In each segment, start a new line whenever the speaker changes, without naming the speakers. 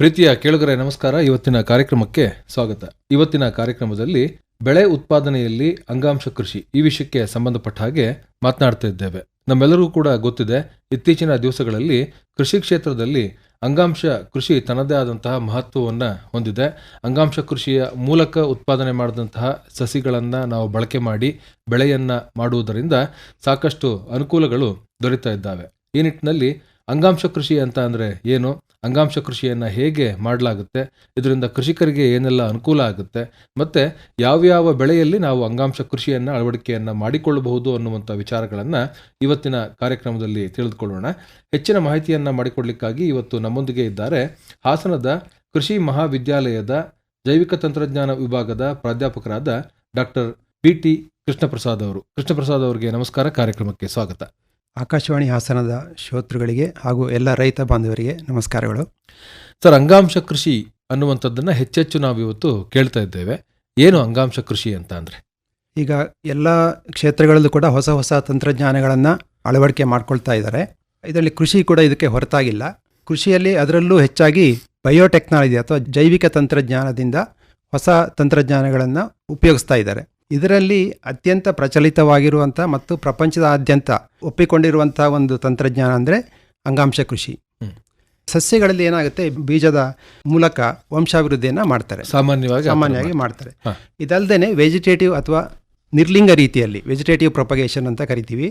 ಪ್ರೀತಿಯ ಕೇಳುಗರೆ, ನಮಸ್ಕಾರ. ಇವತ್ತಿನ ಕಾರ್ಯಕ್ರಮಕ್ಕೆ ಸ್ವಾಗತ. ಇವತ್ತಿನ ಕಾರ್ಯಕ್ರಮದಲ್ಲಿ ಬೆಳೆ ಉತ್ಪಾದನೆಯಲ್ಲಿ ಅಂಗಾಂಶ ಕೃಷಿ ಈ ವಿಷಯಕ್ಕೆ ಸಂಬಂಧಪಟ್ಟ ಹಾಗೆ ಮಾತನಾಡ್ತಾ ಇದ್ದೇವೆ. ನಮ್ಮೆಲ್ಲರಿಗೂ ಕೂಡ ಗೊತ್ತಿದೆ, ಇತ್ತೀಚಿನ ದಿವಸಗಳಲ್ಲಿ ಕೃಷಿ ಕ್ಷೇತ್ರದಲ್ಲಿ ಅಂಗಾಂಶ ಕೃಷಿ ತನ್ನದೇ ಆದಂತಹ ಮಹತ್ವವನ್ನು ಹೊಂದಿದೆ. ಅಂಗಾಂಶ ಕೃಷಿಯ ಮೂಲಕ ಉತ್ಪಾದನೆ ಮಾಡಿದಂತಹ ಸಸಿಗಳನ್ನು ನಾವು ಬಳಕೆ ಮಾಡಿ ಬೆಳೆಯನ್ನು ಮಾಡುವುದರಿಂದ ಸಾಕಷ್ಟು ಅನುಕೂಲಗಳು ದೊರೀತಾ ಇದ್ದಾವೆ. ಈ ನಿಟ್ಟಿನಲ್ಲಿ ಅಂಗಾಂಶ ಕೃಷಿ ಅಂತ ಅಂದರೆ ಏನು? ಅಂಗಾಂಶ ಕೃಷಿಯನ್ನು ಹೇಗೆ ಮಾಡಲಾಗುತ್ತೆ? ಇದರಿಂದ ಕೃಷಿಕರಿಗೆ ಏನೆಲ್ಲ ಅನುಕೂಲ ಆಗುತ್ತೆ? ಮತ್ತು ಯಾವ್ಯಾವ ಬೆಳೆಯಲ್ಲಿ ನಾವು ಅಂಗಾಂಶ ಕೃಷಿಯನ್ನು, ಅಳವಡಿಕೆಯನ್ನು ಮಾಡಿಕೊಳ್ಳಬಹುದು ಅನ್ನುವಂಥ ವಿಚಾರಗಳನ್ನು ಇವತ್ತಿನ ಕಾರ್ಯಕ್ರಮದಲ್ಲಿ ತಿಳಿದುಕೊಳ್ಳೋಣ. ಹೆಚ್ಚಿನ ಮಾಹಿತಿಯನ್ನು ಮಾಡಿಕೊಡ್ಲಿಕ್ಕಾಗಿ ಇವತ್ತು ನಮ್ಮೊಂದಿಗೆ ಇದ್ದಾರೆ ಹಾಸನದ ಕೃಷಿ ಮಹಾವಿದ್ಯಾಲಯದ ಜೈವಿಕ ತಂತ್ರಜ್ಞಾನ ವಿಭಾಗದ ಪ್ರಾಧ್ಯಾಪಕರಾದ ಡಾಕ್ಟರ್ ಬಿ ಟಿ ಕೃಷ್ಣಪ್ರಸಾದ್ ಅವರು. ಕೃಷ್ಣಪ್ರಸಾದ್ ಅವರಿಗೆ ನಮಸ್ಕಾರ. ಕಾರ್ಯಕ್ರಮಕ್ಕೆ ಸ್ವಾಗತ.
ಆಕಾಶವಾಣಿ ಹಾಸನದ ಶ್ರೋತೃಗಳಿಗೆ ಹಾಗೂ ಎಲ್ಲ ರೈತ ಬಾಂಧವರಿಗೆ ನಮಸ್ಕಾರಗಳು.
ಸರ್ ಅಂಗಾಂಶ ಕೃಷಿ ಅನ್ನುವಂಥದ್ದನ್ನು ಹೆಚ್ಚೆಚ್ಚು ನಾವು ಇವತ್ತು ಕೇಳ್ತಾ ಇದ್ದೇವೆ. ಏನು ಅಂಗಾಂಶ ಕೃಷಿ ಅಂತ ಅಂದರೆ?
ಈಗ ಎಲ್ಲ ಕ್ಷೇತ್ರಗಳಲ್ಲೂ ಕೂಡ ಹೊಸ ಹೊಸ ತಂತ್ರಜ್ಞಾನಗಳನ್ನು ಅಳವಡಿಕೆ ಮಾಡ್ಕೊಳ್ತಾ ಇದ್ದಾರೆ. ಇದರಲ್ಲಿ ಕೃಷಿ ಕೂಡ ಇದಕ್ಕೆ ಹೊರತಾಗಿಲ್ಲ. ಕೃಷಿಯಲ್ಲಿ ಅದರಲ್ಲೂ ಹೆಚ್ಚಾಗಿ ಬಯೋಟೆಕ್ನಾಲಜಿ ಅಥವಾ ಜೈವಿಕ ತಂತ್ರಜ್ಞಾನದಿಂದ ಹೊಸ ತಂತ್ರಜ್ಞಾನಗಳನ್ನು ಉಪಯೋಗಿಸ್ತಾ ಇದ್ದಾರೆ. ಇದರಲ್ಲಿ ಅತ್ಯಂತ ಪ್ರಚಲಿತವಾಗಿರುವಂಥ ಮತ್ತು ಪ್ರಪಂಚದಾದ್ಯಂತ ಒಪ್ಪಿಕೊಂಡಿರುವಂಥ ಒಂದು ತಂತ್ರಜ್ಞಾನ ಅಂದರೆ ಅಂಗಾಂಶ ಕೃಷಿ. ಸಸ್ಯಗಳಲ್ಲಿ ಏನಾಗುತ್ತೆ? ಬೀಜದ ಮೂಲಕ ವಂಶಾಭಿವೃದ್ಧಿಯನ್ನು ಮಾಡ್ತಾರೆ.
ಸಾಮಾನ್ಯವಾಗಿ
ಸಾಮಾನ್ಯವಾಗಿ
ಮಾಡ್ತಾರೆ.
ಇದಲ್ಲದೆ ವೆಜಿಟೇಟಿವ್ ಅಥವಾ ನಿರ್ಲಿಂಗ ರೀತಿಯಲ್ಲಿ ವೆಜಿಟೇಟಿವ್ ಪ್ರೊಪಗೇಷನ್ ಅಂತ ಕರಿತೀವಿ.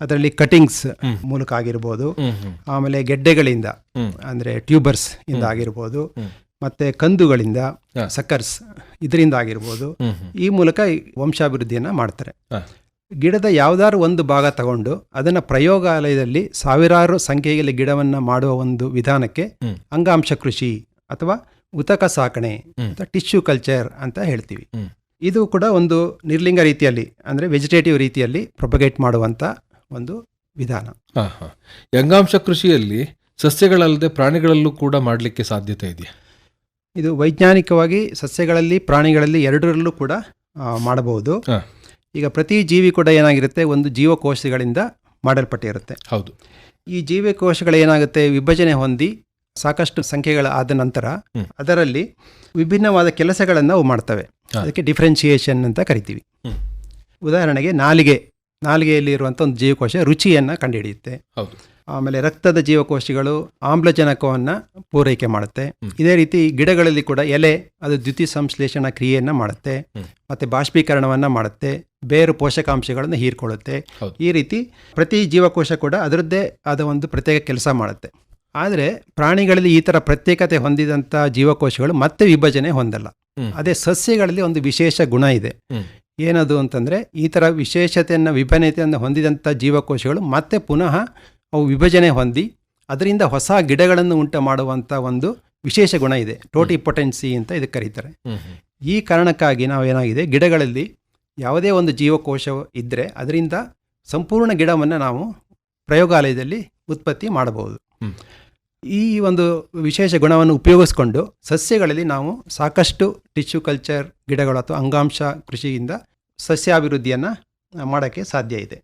ಅದರಲ್ಲಿ ಕಟಿಂಗ್ಸ್ ಮೂಲಕ ಆಗಿರ್ಬೋದು. ಆಮೇಲೆ ಗೆಡ್ಡೆಗಳಿಂದ. ಅಂದರೆ ಟ್ಯೂಬರ್ಸ್ ಇಂದ ಆಗಿರ್ಬೋದು. ಮತ್ತೆ ಕಂದುಗಳಿಂದ. ಸಕ್ಕರ್ಸ್ ಇದರಿಂದ ಆಗಿರ್ಬೋದು. ಈ ಮೂಲಕ ವಂಶಾಭಿವೃದ್ಧಿಯನ್ನು ಮಾಡ್ತಾರೆ. ಗಿಡದ ಯಾವುದಾದ್ರು ಒಂದು ಭಾಗ ತಗೊಂಡು ಅದನ್ನು ಪ್ರಯೋಗಾಲಯದಲ್ಲಿ ಸಾವಿರಾರು ಸಂಖ್ಯೆಯಲ್ಲಿ ಗಿಡವನ್ನು ಮಾಡುವ ಒಂದು ವಿಧಾನಕ್ಕೆ ಅಂಗಾಂಶ ಕೃಷಿ ಅಥವಾ ಉತಕ ಸಾಕಣೆ. ಅಥವಾ ಟಿಶ್ಯೂ ಕಲ್ಚರ್ ಅಂತ ಹೇಳ್ತೀವಿ. ಇದು ಕೂಡ ಒಂದು ನಿರ್ಲಿಂಗ ರೀತಿಯಲ್ಲಿ ಅಂದರೆ ವೆಜಿಟೇಟಿವ್ ರೀತಿಯಲ್ಲಿ ಪ್ರೊಪಗೇಟ್ ಮಾಡುವಂಥ ಒಂದು ವಿಧಾನ.
ಅಂಗಾಂಶ ಕೃಷಿಯಲ್ಲಿ ಸಸ್ಯಗಳಲ್ಲದೆ ಪ್ರಾಣಿಗಳಲ್ಲೂ ಕೂಡ ಮಾಡಲಿಕ್ಕೆ ಸಾಧ್ಯತೆ ಇದೆಯಾ?
ಇದು ವೈಜ್ಞಾನಿಕವಾಗಿ ಸಸ್ಯಗಳಲ್ಲಿ ಪ್ರಾಣಿಗಳಲ್ಲಿ ಎರಡರಲ್ಲೂ ಕೂಡ ಮಾಡಬಹುದು. ಈಗ ಪ್ರತಿ ಜೀವಿ ಕೂಡ ಏನಾಗಿರುತ್ತೆ? ಒಂದು ಜೀವಕೋಶಗಳಿಂದ ಮಾಡಲ್ಪಟ್ಟಿರುತ್ತೆ
ಹೌದು.
ಈ ಜೀವಕೋಶಗಳು ಏನಾಗುತ್ತೆ? ವಿಭಜನೆ ಹೊಂದಿ ಸಾಕಷ್ಟು ಸಂಖ್ಯೆಗಳ ಆದ ನಂತರ ಅದರಲ್ಲಿ ವಿಭಿನ್ನವಾದ ಕೆಲಸಗಳನ್ನು ಅವು ಮಾಡ್ತವೆ. ಅದಕ್ಕೆ ಡಿಫ್ರೆನ್ಸಿಯೇಷನ್ ಅಂತ ಕರಿತೀವಿ. ಉದಾಹರಣೆಗೆ ನಾಲಿಗೆ ನಾಲಿಗೆಯಲ್ಲಿ ಇರುವಂಥ ಒಂದು ಜೀವಕೋಶ ರುಚಿಯನ್ನು ಕಂಡುಹಿಡಿಯುತ್ತೆ.
ಹೌದು.
ಆಮೇಲೆ ರಕ್ತದ ಜೀವಕೋಶಗಳು ಆಮ್ಲಜನಕವನ್ನು ಪೂರೈಕೆ ಮಾಡುತ್ತೆ. ಇದೇ ರೀತಿ ಗಿಡಗಳಲ್ಲಿ ಕೂಡ ಎಲೆ ಅದು ದ್ಯುತಿ ಸಂಶ್ಲೇಷಣಾ ಕ್ರಿಯೆಯನ್ನು ಮಾಡುತ್ತೆ. ಮತ್ತು ಬಾಷ್ಪೀಕರಣವನ್ನು ಮಾಡುತ್ತೆ. ಬೇರು ಪೋಷಕಾಂಶಗಳನ್ನು ಹೀರ್ಕೊಳ್ಳುತ್ತೆ. ಈ ರೀತಿ ಪ್ರತಿ ಜೀವಕೋಶ ಕೂಡ ಅದರದ್ದೇ ಆದ ಒಂದು ಪ್ರತ್ಯೇಕ ಕೆಲಸ ಮಾಡುತ್ತೆ. ಆದರೆ ಪ್ರಾಣಿಗಳಲ್ಲಿ ಈ ಥರ ಪ್ರತ್ಯೇಕತೆ ಹೊಂದಿದಂಥ ಜೀವಕೋಶಗಳು ಮತ್ತೆ ವಿಭಜನೆ ಹೊಂದಲ್ಲ. ಅದೇ ಸಸ್ಯಗಳಲ್ಲಿ ಒಂದು ವಿಶೇಷ ಗುಣ ಇದೆ. ಏನದು ಅಂತಂದರೆ ಈ ಥರ ವಿಶೇಷತೆಯನ್ನು ವಿಭಿನ್ನತೆಯನ್ನು ಹೊಂದಿದಂಥ ಜೀವಕೋಶಗಳು ಮತ್ತೆ ಪುನಃ ಅವು ವಿಭಜನೆ ಹೊಂದಿ ಅದರಿಂದ ಹೊಸ ಗಿಡಗಳನ್ನು ಉಂಟು ಮಾಡುವಂಥ ಒಂದು ವಿಶೇಷ ಗುಣ ಇದೆ ಟೋಟಿ ಪೊಟೆನ್ಸಿ ಅಂತ ಇದಕ್ಕೆ ಕರೀತಾರೆ. ಈ ಕಾರಣಕ್ಕಾಗಿ ನಾವೇನಾಗಿದೆ ಗಿಡಗಳಲ್ಲಿ ಯಾವುದೇ ಒಂದು ಜೀವಕೋಶ ಇದ್ದರೆ ಅದರಿಂದ ಸಂಪೂರ್ಣ ಗಿಡವನ್ನು ನಾವು ಪ್ರಯೋಗಾಲಯದಲ್ಲಿ ಉತ್ಪತ್ತಿ ಮಾಡಬಹುದು. ಈ ಒಂದು ವಿಶೇಷ ಗುಣವನ್ನು ಉಪಯೋಗಿಸ್ಕೊಂಡು ಸಸ್ಯಗಳಲ್ಲಿ ನಾವು ಸಾಕಷ್ಟು ಟಿಶ್ಯೂ ಕಲ್ಚರ್ ಗಿಡಗಳು ಅಥವಾ ಅಂಗಾಂಶ ಕೃಷಿಯಿಂದ ಸಸ್ಯಾಭಿವೃದ್ಧಿಯನ್ನು ಮಾಡೋಕ್ಕೆ ಸಾಧ್ಯ ಇದೆ.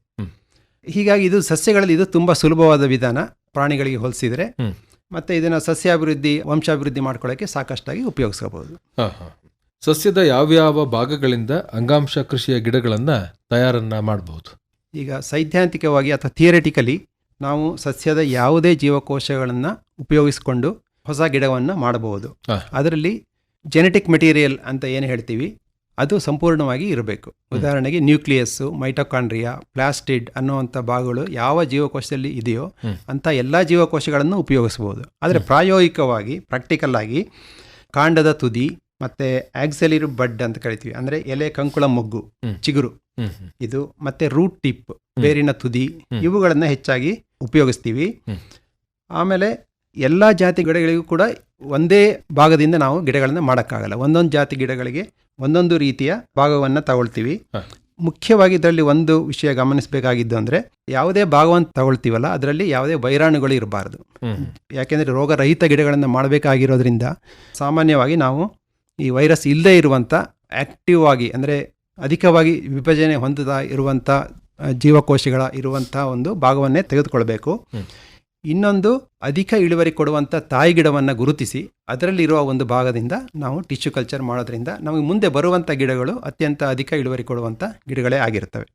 ಹೀಗಾಗಿ ಇದು ಸಸ್ಯಗಳಲ್ಲಿ ಇದು ತುಂಬ ಸುಲಭವಾದ ವಿಧಾನ. ಪ್ರಾಣಿಗಳಿಗೆ ಹೋಲಿಸಿದರೆ ಮತ್ತೆ ಇದನ್ನು ಸಸ್ಯಾಭಿವೃದ್ಧಿ ವಂಶಾಭಿವೃದ್ಧಿ ಮಾಡ್ಕೊಳ್ಳೋಕ್ಕೆ ಸಾಕಷ್ಟಾಗಿ ಉಪಯೋಗಿಸಬಹುದು
ಹಾ, ಹಾ. ಸಸ್ಯದ ಯಾವ್ಯಾವ ಭಾಗಗಳಿಂದ ಅಂಗಾಂಶ ಕೃಷಿಯ ಗಿಡಗಳನ್ನು ತಯಾರನ್ನ ಮಾಡಬಹುದು?
ಈಗ ಸೈದ್ಧಾಂತಿಕವಾಗಿ ಅಥವಾ ಥಿಯರಿಟಿಕಲಿ ನಾವು ಸಸ್ಯದ ಯಾವುದೇ ಜೀವಕೋಶಗಳನ್ನು ಉಪಯೋಗಿಸಿಕೊಂಡು ಹೊಸ ಗಿಡವನ್ನು ಮಾಡಬಹುದು. ಅದರಲ್ಲಿ ಜೆನೆಟಿಕ್ ಮೆಟೀರಿಯಲ್ ಅಂತ ಏನು ಹೇಳ್ತೀವಿ? ಅದು ಸಂಪೂರ್ಣವಾಗಿ ಇರಬೇಕು. ಉದಾಹರಣೆಗೆ ನ್ಯೂಕ್ಲಿಯಸ್ಸು ಮೈಟೋಕಾಂಡ್ರಿಯಾ ಪ್ಲಾಸ್ಟಿಡ್ ಅನ್ನುವಂಥ ಭಾಗಗಳು ಯಾವ ಜೀವಕೋಶದಲ್ಲಿ ಇದೆಯೋ
ಅಂತ
ಅಂಥ ಎಲ್ಲ ಜೀವಕೋಶಗಳನ್ನು ಉಪಯೋಗಿಸಬಹುದು ಆದರೆ ಪ್ರಾಯೋಗಿಕವಾಗಿ ಪ್ರಾಕ್ಟಿಕಲ್ ಆಗಿ ಕಾಂಡದ ತುದಿ ಮತ್ತು ಆಕ್ಸಲಿರ್ ಬಡ್ ಅಂತ ಕರಿತೀವಿ. ಅಂದರೆ ಎಲೆ ಕಂಕುಳ ಮೊಗ್ಗು ಚಿಗುರು. ಇದು ಮತ್ತೆ ರೂಟ್ ಟಿಪ್ ಬೇರಿನ ತುದಿ ಇವುಗಳನ್ನು ಹೆಚ್ಚಾಗಿ ಉಪಯೋಗಿಸ್ತೀವಿ. ಆಮೇಲೆ ಎಲ್ಲ ಜಾತಿ ಗಿಡಗಳಿಗೂ ಕೂಡ ಒಂದೇ ಭಾಗದಿಂದ ನಾವು ಗಿಡಗಳನ್ನು ಮಾಡೋಕ್ಕಾಗಲ್ಲ. ಒಂದೊಂದು ಜಾತಿ ಗಿಡಗಳಿಗೆ ಒಂದೊಂದು ರೀತಿಯ ಭಾಗವನ್ನು ತಗೊಳ್ತೀವಿ ಮುಖ್ಯವಾಗಿ ಇದರಲ್ಲಿ ಒಂದು ವಿಷಯ ಗಮನಿಸಬೇಕಾಗಿದ್ದು ಅಂದರೆ ಯಾವುದೇ ಭಾಗವನ್ನು ತಗೊಳ್ತೀವಲ್ಲ ಅದರಲ್ಲಿ ಯಾವುದೇ ವೈರಾಣುಗಳು ಇರಬಾರ್ದು. ಯಾಕೆಂದರೆ ರೋಗರಹಿತ ಗಿಡಗಳನ್ನು ಮಾಡಬೇಕಾಗಿರೋದ್ರಿಂದ ಸಾಮಾನ್ಯವಾಗಿ ನಾವು ಈ ವೈರಸ್ ಇಲ್ಲದೇ ಇರುವಂಥ ಆ್ಯಕ್ಟಿವ್ ಆಗಿ ಅಂದರೆ ಅಧಿಕವಾಗಿ ವಿಭಜನೆ ಹೊಂದದ ಇರುವಂಥ ಜೀವಕೋಶಗಳ ಇರುವಂಥ ಒಂದು ಭಾಗವನ್ನೇ ತೆಗೆದುಕೊಳ್ಬೇಕು. ಇನ್ನೊಂದು ಅಧಿಕ ಇಳುವರಿ ಕೊಡುವಂಥ ತಾಯಿ ಗಿಡವನ್ನು ಗುರುತಿಸಿ ಅದರಲ್ಲಿರುವ ಒಂದು ಭಾಗದಿಂದ ನಾವು ಟಿಶ್ಯೂ ಕಲ್ಚರ್ ಮಾಡೋದ್ರಿಂದ ನಮಗೆ ಮುಂದೆ ಬರುವಂಥ ಗಿಡಗಳು ಅತ್ಯಂತ ಅಧಿಕ ಇಳುವರಿ ಕೊಡುವಂಥ ಗಿಡಗಳೇ ಆಗಿರ್ತವೆ.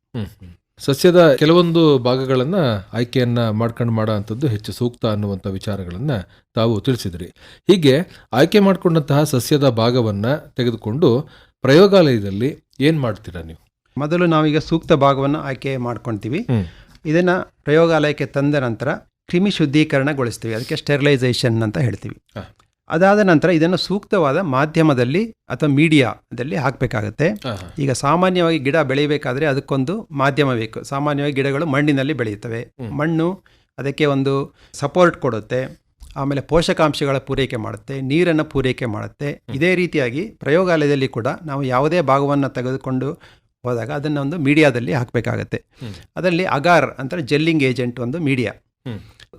ಸಸ್ಯದ ಕೆಲವೊಂದು ಭಾಗಗಳನ್ನು ಆಯ್ಕೆಯನ್ನು ಮಾಡ್ಕೊಂಡು ಮಾಡೋ ಅಂಥದ್ದು ಹೆಚ್ಚು ಸೂಕ್ತ ಅನ್ನುವಂಥ ವಿಚಾರಗಳನ್ನು ತಾವು ತಿಳಿಸಿದ್ರಿ ಹೀಗೆ ಆಯ್ಕೆ ಮಾಡಿಕೊಂಡಂತಹ ಸಸ್ಯದ ಭಾಗವನ್ನು ತೆಗೆದುಕೊಂಡು ಪ್ರಯೋಗಾಲಯದಲ್ಲಿ ಏನು ಮಾಡ್ತೀರಾ ನೀವು
ಮೊದಲು ನಾವೀಗ ಸೂಕ್ತ ಭಾಗವನ್ನು ಆಯ್ಕೆ ಮಾಡ್ಕೊಳ್ತೀವಿ
ಹ್ಮ್.
ಇದನ್ನು ಪ್ರಯೋಗಾಲಯಕ್ಕೆ ತಂದ ನಂತರ ಕ್ರಿಮಿ ಶುದ್ಧೀಕರಣಗೊಳಿಸ್ತೀವಿ. ಅದಕ್ಕೆ ಸ್ಟೆರಿಲೈಸೇಷನ್ ಅಂತ ಹೇಳ್ತೀವಿ. ಅದಾದ ನಂತರ ಇದನ್ನು ಸೂಕ್ತವಾದ ಮಾಧ್ಯಮದಲ್ಲಿ ಅಥವಾ ಮೀಡಿಯಾದಲ್ಲಿ ಹಾಕಬೇಕಾಗತ್ತೆ. ಈಗ ಸಾಮಾನ್ಯವಾಗಿ ಗಿಡ ಬೆಳಿಬೇಕಾದ್ರೆ ಅದಕ್ಕೊಂದು ಮಾಧ್ಯಮ ಬೇಕು. ಸಾಮಾನ್ಯವಾಗಿ ಗಿಡಗಳು ಮಣ್ಣಿನಲ್ಲಿ ಬೆಳೆಯುತ್ತವೆ. ಮಣ್ಣು ಅದಕ್ಕೆ ಒಂದು ಸಪೋರ್ಟ್ ಕೊಡುತ್ತೆ. ಆಮೇಲೆ ಪೋಷಕಾಂಶಗಳ ಪೂರೈಕೆ ಮಾಡುತ್ತೆ. ನೀರನ್ನು ಪೂರೈಕೆ ಮಾಡುತ್ತೆ. ಇದೇ ರೀತಿಯಾಗಿ ಪ್ರಯೋಗಾಲಯದಲ್ಲಿ ಕೂಡ ನಾವು ಯಾವುದೇ ಭಾಗವನ್ನು ತೆಗೆದುಕೊಂಡು ಹೋದಾಗ ಅದನ್ನು ಒಂದು ಮೀಡಿಯಾದಲ್ಲಿ ಹಾಕಬೇಕಾಗತ್ತೆ. ಅದರಲ್ಲಿ ಅಗಾರ್ ಅಂತ ಜೆಲ್ಲಿಂಗ್ ಏಜೆಂಟ್ ಒಂದು ಮೀಡಿಯಾ.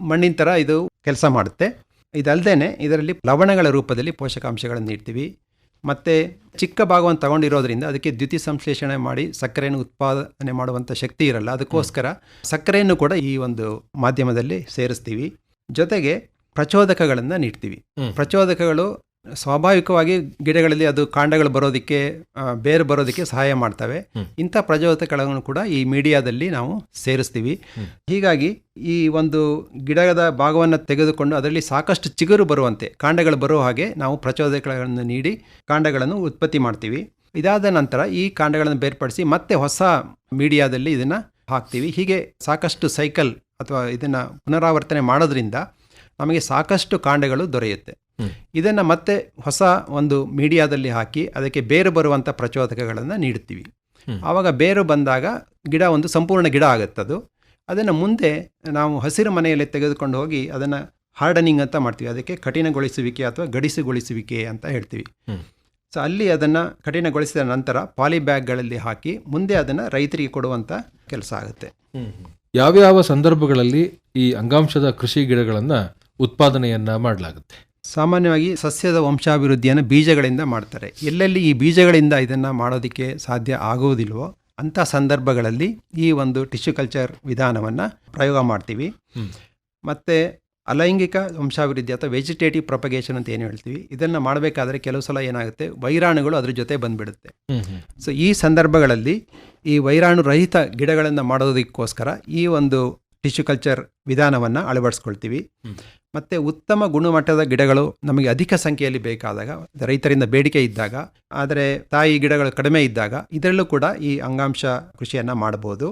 ಮಣ್ಣಿನ ಥರ ಇದು ಕೆಲಸ ಮಾಡುತ್ತೆ. ಇದಲ್ಲದೆ ಇದರಲ್ಲಿ ಲವಣಗಳ ರೂಪದಲ್ಲಿ ಪೋಷಕಾಂಶಗಳನ್ನು ನೀಡ್ತೀವಿ. ಮತ್ತು ಚಿಕ್ಕ ಭಾಗವನ್ನು ತಗೊಂಡಿರೋದ್ರಿಂದ ಅದಕ್ಕೆ ದ್ಯುತಿ ಸಂಶ್ಲೇಷಣೆ ಮಾಡಿ ಸಕ್ಕರೆಯನ್ನು ಉತ್ಪಾದನೆ ಮಾಡುವಂಥ ಶಕ್ತಿ ಇರಲ್ಲ. ಅದಕ್ಕೋಸ್ಕರ ಸಕ್ಕರೆಯನ್ನು ಕೂಡ ಈ ಒಂದು ಮಾಧ್ಯಮದಲ್ಲಿ ಸೇರಿಸ್ತೀವಿ. ಜೊತೆಗೆ ಪ್ರಚೋದಕಗಳನ್ನು ನೀಡ್ತೀವಿ. ಪ್ರಚೋದಕಗಳು ಸ್ವಾಭಾವಿಕವಾಗಿ ಗಿಡಗಳಲ್ಲಿ ಅದು ಕಾಂಡಗಳು ಬರೋದಕ್ಕೆ ಬೇರು ಬರೋದಕ್ಕೆ ಸಹಾಯ ಮಾಡ್ತವೆ. ಇಂಥ ಪ್ರಚೋದಕಗಳನ್ನು ಕೂಡ ಈ ಮೀಡಿಯಾದಲ್ಲಿ ನಾವು ಸೇರಿಸ್ತೀವಿ. ಹೀಗಾಗಿ ಈ ಒಂದು ಗಿಡದ ಭಾಗವನ್ನು ತೆಗೆದುಕೊಂಡು ಅದರಲ್ಲಿ ಸಾಕಷ್ಟು ಚಿಗುರು ಬರುವಂತೆ ಕಾಂಡಗಳು ಬರೋ ಹಾಗೆ ನಾವು ಪ್ರಚೋದಕಗಳನ್ನು ನೀಡಿ ಕಾಂಡಗಳನ್ನು ಉತ್ಪತ್ತಿ ಮಾಡ್ತೀವಿ. ಇದಾದ ನಂತರ ಈ ಕಾಂಡಗಳನ್ನು ಬೇರ್ಪಡಿಸಿ ಮತ್ತೆ ಹೊಸ ಮೀಡಿಯಾದಲ್ಲಿ ಇದನ್ನು ಹಾಕ್ತೀವಿ. ಹೀಗೆ ಸಾಕಷ್ಟು ಸೈಕಲ್ ಅಥವಾ ಇದನ್ನು ಪುನರಾವರ್ತನೆ ಮಾಡೋದ್ರಿಂದ ನಮಗೆ ಸಾಕಷ್ಟು ಕಾಂಡಗಳು ದೊರೆಯುತ್ತೆ. ಇದನ್ನು ಮತ್ತೆ ಹೊಸ ಒಂದು ಮೀಡಿಯಾದಲ್ಲಿ ಹಾಕಿ ಅದಕ್ಕೆ ಬೇರು ಬರುವಂಥ ಪ್ರಚೋದಕಗಳನ್ನು ನೀಡುತ್ತೀವಿ. ಆವಾಗ ಬೇರು ಬಂದಾಗ ಗಿಡ ಒಂದು ಸಂಪೂರ್ಣ ಗಿಡ ಆಗುತ್ತದು ಅದನ್ನು ಮುಂದೆ ನಾವು ಹಸಿರು ಮನೆಯಲ್ಲಿ ತೆಗೆದುಕೊಂಡು ಹೋಗಿ ಅದನ್ನು ಹಾರ್ಡನಿಂಗ್ ಅಂತ ಮಾಡ್ತೀವಿ. ಅದಕ್ಕೆ ಕಠಿಣಗೊಳಿಸುವಿಕೆ ಅಥವಾ ಗಡಿಸುಗೊಳಿಸುವಿಕೆ ಅಂತ ಹೇಳ್ತೀವಿ. ಸೊ ಅಲ್ಲಿ ಅದನ್ನು ಕಠಿಣಗೊಳಿಸಿದ ನಂತರ ಪಾಲಿ ಬ್ಯಾಗ್ಗಳಲ್ಲಿ ಹಾಕಿ ಮುಂದೆ ಅದನ್ನು ರೈತರಿಗೆ ಕೊಡುವಂಥ ಕೆಲಸ ಆಗುತ್ತೆ.
ಯಾವ್ಯಾವ ಸಂದರ್ಭಗಳಲ್ಲಿ ಈ ಅಂಗಾಂಶದ ಕೃಷಿ ಗಿಡಗಳನ್ನು ಉತ್ಪಾದನೆಯನ್ನ ಮಾಡಲಾಗುತ್ತೆ?
ಸಾಮಾನ್ಯವಾಗಿ ಸಸ್ಯದ ವಂಶಾಭಿವೃದ್ಧಿಯನ್ನು ಬೀಜಗಳಿಂದ ಮಾಡ್ತಾರೆ. ಎಲ್ಲೆಲ್ಲಿ ಈ ಬೀಜಗಳಿಂದ ಇದನ್ನು ಮಾಡೋದಕ್ಕೆ ಸಾಧ್ಯ ಆಗುವುದಿಲ್ವೋ ಅಂಥ ಸಂದರ್ಭಗಳಲ್ಲಿ ಈ ಒಂದು ಟಿಶ್ಯೂ ಕಲ್ಚರ್ ವಿಧಾನವನ್ನು ಪ್ರಯೋಗ ಮಾಡ್ತೀವಿ. ಮತ್ತು ಅಲೈಂಗಿಕ ವಂಶಾಭಿವೃದ್ಧಿ ಅಥವಾ ವೆಜಿಟೇಟಿವ್ ಪ್ರೊಪಗೇಷನ್ ಅಂತ ಏನು ಹೇಳ್ತೀವಿ? ಇದನ್ನು ಮಾಡಬೇಕಾದ್ರೆ ಕೆಲವು ಸಲ ಏನಾಗುತ್ತೆ? ವೈರಾಣುಗಳು ಅದ್ರ ಜೊತೆ ಬಂದುಬಿಡುತ್ತೆ. ಸೊ ಈ ಸಂದರ್ಭಗಳಲ್ಲಿ ಈ ವೈರಾಣು ರಹಿತ ಗಿಡಗಳನ್ನು ಮಾಡೋದಕ್ಕೋಸ್ಕರ ಈ ಒಂದು ಟಿಶ್ಯೂ ಕಲ್ಚರ್ ವಿಧಾನವನ್ನು ಅಳವಡಿಸ್ಕೊಳ್ತೀವಿ. ಮತ್ತು ಉತ್ತಮ ಗುಣಮಟ್ಟದ ಗಿಡಗಳು ನಮಗೆ ಅಧಿಕ ಸಂಖ್ಯೆಯಲ್ಲಿ ಬೇಕಾದಾಗ ರೈತರಿಂದ ಬೇಡಿಕೆ ಇದ್ದಾಗ ಆದರೆ ತಾಯಿ ಗಿಡಗಳು ಕಡಿಮೆ ಇದ್ದಾಗ ಇದರಲ್ಲೂ ಕೂಡ ಈ ಅಂಗಾಂಶ ಕೃಷಿಯನ್ನು ಮಾಡಬಹುದು.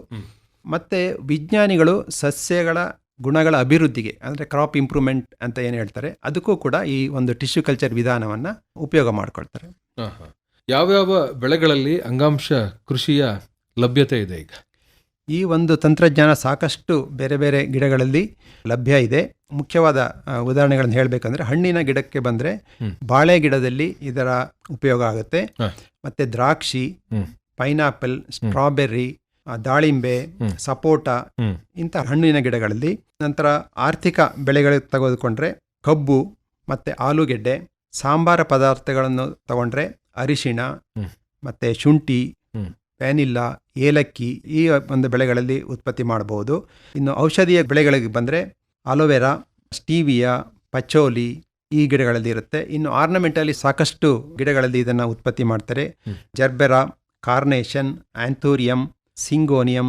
ಮತ್ತು ವಿಜ್ಞಾನಿಗಳು ಸಸ್ಯಗಳ ಗುಣಗಳ ಅಭಿವೃದ್ಧಿಗೆ ಅಂದರೆ ಕ್ರಾಪ್ ಇಂಪ್ರೂವ್ಮೆಂಟ್ ಅಂತ ಏನು ಹೇಳ್ತಾರೆ ಅದಕ್ಕೂ ಕೂಡ ಈ ಒಂದು ಟಿಶ್ಯೂ ಕಲ್ಚರ್ ವಿಧಾನವನ್ನು ಉಪಯೋಗ ಮಾಡ್ಕೊಳ್ತಾರೆ.
ಹಾಂ ಯಾವ್ಯಾವ ಬೆಳೆಗಳಲ್ಲಿ ಅಂಗಾಂಶ ಕೃಷಿಯ ಲಭ್ಯತೆ ಇದೆ ಈಗ?
ಈ ಒಂದು ತಂತ್ರಜ್ಞಾನ ಸಾಕಷ್ಟು ಬೇರೆ ಬೇರೆ ಗಿಡಗಳಲ್ಲಿ ಲಭ್ಯ ಇದೆ. ಮುಖ್ಯವಾದ ಉದಾಹರಣೆಗಳನ್ನು ಹೇಳಬೇಕಂದ್ರೆ ಹಣ್ಣಿನ ಗಿಡಕ್ಕೆ ಬಂದರೆ ಬಾಳೆ ಗಿಡದಲ್ಲಿ ಇದರ ಉಪಯೋಗ ಆಗುತ್ತೆ. ಮತ್ತೆ ದ್ರಾಕ್ಷಿ ಪೈನಾಪಲ್ ಸ್ಟ್ರಾಬೆರಿ ದಾಳಿಂಬೆ. ಸಪೋಟ. ಇಂಥ ಹಣ್ಣಿನ ಗಿಡಗಳಲ್ಲಿ ನಂತರ ಆರ್ಥಿಕ ಬೆಳೆಗಳು ತೆಗೆದುಕೊಂಡ್ರೆ ಕಬ್ಬು ಮತ್ತು ಆಲೂಗೆಡ್ಡೆ ಸಾಂಬಾರ ಪದಾರ್ಥಗಳನ್ನು ತಗೊಂಡ್ರೆ ಅರಿಶಿಣ ಮತ್ತೆ ಶುಂಠಿ. ವ್ಯಾನಿಲ್ಲ ಏಲಕ್ಕಿ ಈ ಒಂದು ಬೆಳೆಗಳಲ್ಲಿ ಉತ್ಪತ್ತಿ ಮಾಡಬಹುದು ಇನ್ನು ಔಷಧೀಯ ಬೆಳೆಗಳಿಗೆ ಬಂದರೆ ಅಲೋವೆರಾ ಸ್ಟೀವಿಯಾ ಪಚೋಲಿ ಈ ಗಿಡಗಳಲ್ಲಿ ಇರುತ್ತೆ ಇನ್ನು ಆರ್ನಮೆಂಟಲ್ಲಿ ಸಾಕಷ್ಟು ಗಿಡಗಳಲ್ಲಿ ಇದನ್ನು ಉತ್ಪತ್ತಿ ಮಾಡ್ತಾರೆ. Gerbera carnation anthurium syngonium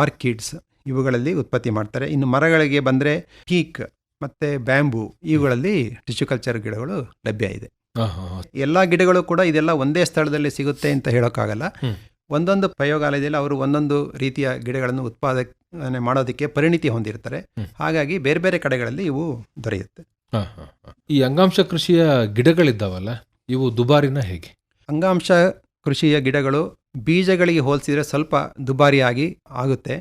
orchids ಇವುಗಳಲ್ಲಿ ಉತ್ಪತ್ತಿ ಮಾಡ್ತಾರೆ ಇನ್ನು ಮರಗಳಿಗೆ ಬಂದರೆ ಕೀಕ್ ಮತ್ತು ಬ್ಯಾಂಬೂ ಇವುಗಳಲ್ಲಿ ಟಿಶ್ಯೂ ಕಲ್ಚರ್ ಗಿಡಗಳು ಲಭ್ಯ ಇದೆ. ಎಲ್ಲ ಗಿಡಗಳು ಕೂಡ ಇದೆಲ್ಲ ಒಂದೇ ಸ್ಥಳದಲ್ಲಿ ಸಿಗುತ್ತೆ ಅಂತ ಹೇಳೋಕ್ಕಾಗಲ್ಲ. ಒಂದೊಂದು ಪ್ರಯೋಗಾಲಯದಲ್ಲಿ ಅವರು ಒಂದೊಂದು ರೀತಿಯ ಗಿಡಗಳನ್ನು ಉತ್ಪಾದನೆ ಮಾಡೋದಕ್ಕೆ ಪರಿಣಿತಿ ಹೊಂದಿರ್ತಾರೆ. ಹಾಗಾಗಿ ಬೇರೆ ಬೇರೆ ಕಡೆಗಳಲ್ಲಿ ಇವು ದೊರೆಯುತ್ತೆ.
ಈ ಅಂಗಾಂಶ ಕೃಷಿಯ ಗಿಡಗಳಿದ್ದಾವಲ್ಲ ಇವು ದುಬಾರಿನ ಹೇಗೆ?
ಅಂಗಾಂಶ ಕೃಷಿಯ ಗಿಡಗಳು ಬೀಜಗಳಿಗೆ ಹೋಲಿಸಿದ್ರೆ ಸ್ವಲ್ಪ ದುಬಾರಿಯಾಗಿ ಆಗುತ್ತೆ.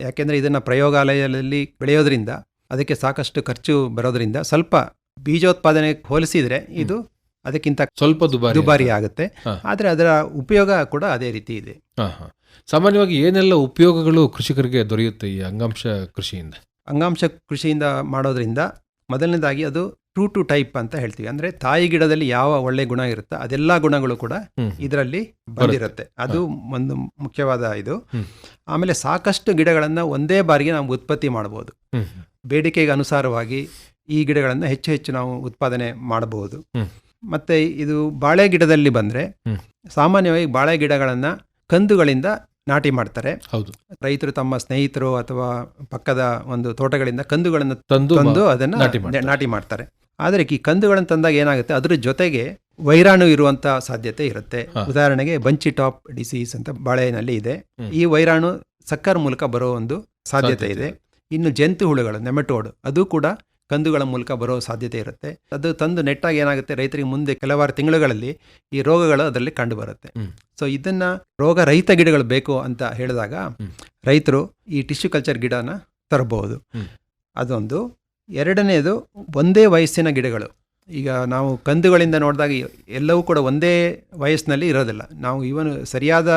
ಯಾಕೆಂದರೆ ಇದನ್ನು ಪ್ರಯೋಗಾಲಯದಲ್ಲಿ ಬೆಳೆಯೋದ್ರಿಂದ ಅದಕ್ಕೆ ಸಾಕಷ್ಟು ಖರ್ಚು ಬರೋದ್ರಿಂದ ಸ್ವಲ್ಪ ಬೀಜೋತ್ಪಾದನೆ ಹೋಲಿಸಿದರೆ ಇದು ಅದಕ್ಕಿಂತ
ಸ್ವಲ್ಪ ದುಬಾರಿ
ದುಬಾರಿ ಆಗುತ್ತೆ. ಆದರೆ ಅದರ ಉಪಯೋಗ ಕೂಡ ಅದೇ ರೀತಿ ಇದೆ.
ಸಾಮಾನ್ಯವಾಗಿ ಏನೆಲ್ಲ ಉಪಯೋಗಗಳು ಕೃಷಿಕರಿಗೆ ದೊರೆಯುತ್ತೆ ಈ ಅಂಗಾಂಶ ಕೃಷಿಯಿಂದ?
ಅಂಗಾಂಶ ಕೃಷಿಯಿಂದ ಮಾಡೋದ್ರಿಂದ ಮೊದಲನೇದಾಗಿ ಅದು ಟ್ರೂ ಟು ಟೈಪ್ ಅಂತ ಹೇಳ್ತೀವಿ. ಅಂದ್ರೆ ತಾಯಿ ಗಿಡದಲ್ಲಿ ಯಾವ ಒಳ್ಳೆ ಗುಣ ಇರುತ್ತೋ ಅದೆಲ್ಲ ಗುಣಗಳು ಕೂಡ ಇದರಲ್ಲಿ ಬಂದಿರುತ್ತೆ. ಅದು ಒಂದು ಮುಖ್ಯವಾದ ಇದು. ಆಮೇಲೆ ಸಾಕಷ್ಟು ಗಿಡಗಳನ್ನು ಒಂದೇ ಬಾರಿಗೆ ನಾವು ಉತ್ಪತ್ತಿ ಮಾಡ್ಬೋದು.
ಹ್ಮ್.
ಬೇಡಿಕೆಗೆ ಅನುಸಾರವಾಗಿ ಈ ಗಿಡಗಳನ್ನು ಹೆಚ್ಚು ಹೆಚ್ಚು ನಾವು ಉತ್ಪಾದನೆ ಮಾಡಬಹುದು. ಮತ್ತೆ ಇದು ಬಾಳೆ ಗಿಡದಲ್ಲಿ ಬಂದ್ರೆ ಸಾಮಾನ್ಯವಾಗಿ ಬಾಳೆ ಗಿಡಗಳನ್ನು ಕಂದುಗಳಿಂದ ನಾಟಿ ಮಾಡ್ತಾರೆ.
ಹೌದು.
ರೈತರು ತಮ್ಮ ಸ್ನೇಹಿತರು ಅಥವಾ ಪಕ್ಕದ ಒಂದು ತೋಟಗಳಿಂದ ಕಂದುಗಳನ್ನು
ತಂದು
ತಂದು ಅದನ್ನ
ನಾಟಿ ಮಾಡ್ತಾರೆ.
ಆದರೆ ಈ ಕಂದುಗಳನ್ನು ತಂದಾಗ ಏನಾಗುತ್ತೆ? ಅದ್ರ ಜೊತೆಗೆ ವೈರಾಣು ಇರುವಂತ ಸಾಧ್ಯತೆ ಇರುತ್ತೆ. ಉದಾಹರಣೆಗೆ ಬಂಚಿ ಟಾಪ್ ಡಿಸೀಸ್ ಅಂತ ಬಾಳೆನಲ್ಲಿ ಇದೆ. ಈ ವೈರಾಣು ಸಕ್ಕರ್ ಮೂಲಕ ಬರೋ ಒಂದು
ಸಾಧ್ಯತೆ
ಇದೆ. ಇನ್ನು ಜಂತು ಹುಳುಗಳು ನೆಮೆಟೋಡ್ ಅದು ಕೂಡ ಕಂದುಗಳ ಮೂಲಕ ಬರೋ ಸಾಧ್ಯತೆ ಇರುತ್ತೆ. ಅದು ತಂದು ನೆಟ್ಟಾಗಿ ಏನಾಗುತ್ತೆ ರೈತರಿಗೆ ಮುಂದೆ ಕೆಲವಾರು ತಿಂಗಳುಗಳಲ್ಲಿ ಈ ರೋಗಗಳು ಅದರಲ್ಲಿ ಕಂಡು ಬರುತ್ತೆ. ಸೊ ಇದನ್ನ ರೋಗ ರಹಿತ ಗಿಡಗಳು ಬೇಕು ಅಂತ ಹೇಳಿದಾಗ ರೈತರು ಈ ಟಿಶ್ಯೂ ಕಲ್ಚರ್ ಗಿಡನ ತರಬಹುದು ಅದೊಂದು. ಎರಡನೇದು ಒಂದೇ ವಯಸ್ಸಿನ ಗಿಡಗಳು. ಈಗ ನಾವು ಕಂದುಗಳಿಂದ ನೋಡಿದಾಗ ಎಲ್ಲವೂ ಕೂಡ ಒಂದೇ ವಯಸ್ಸಿನಲ್ಲಿ ಇರೋದಿಲ್ಲ. ನಾವು ಇವನು ಸರಿಯಾದ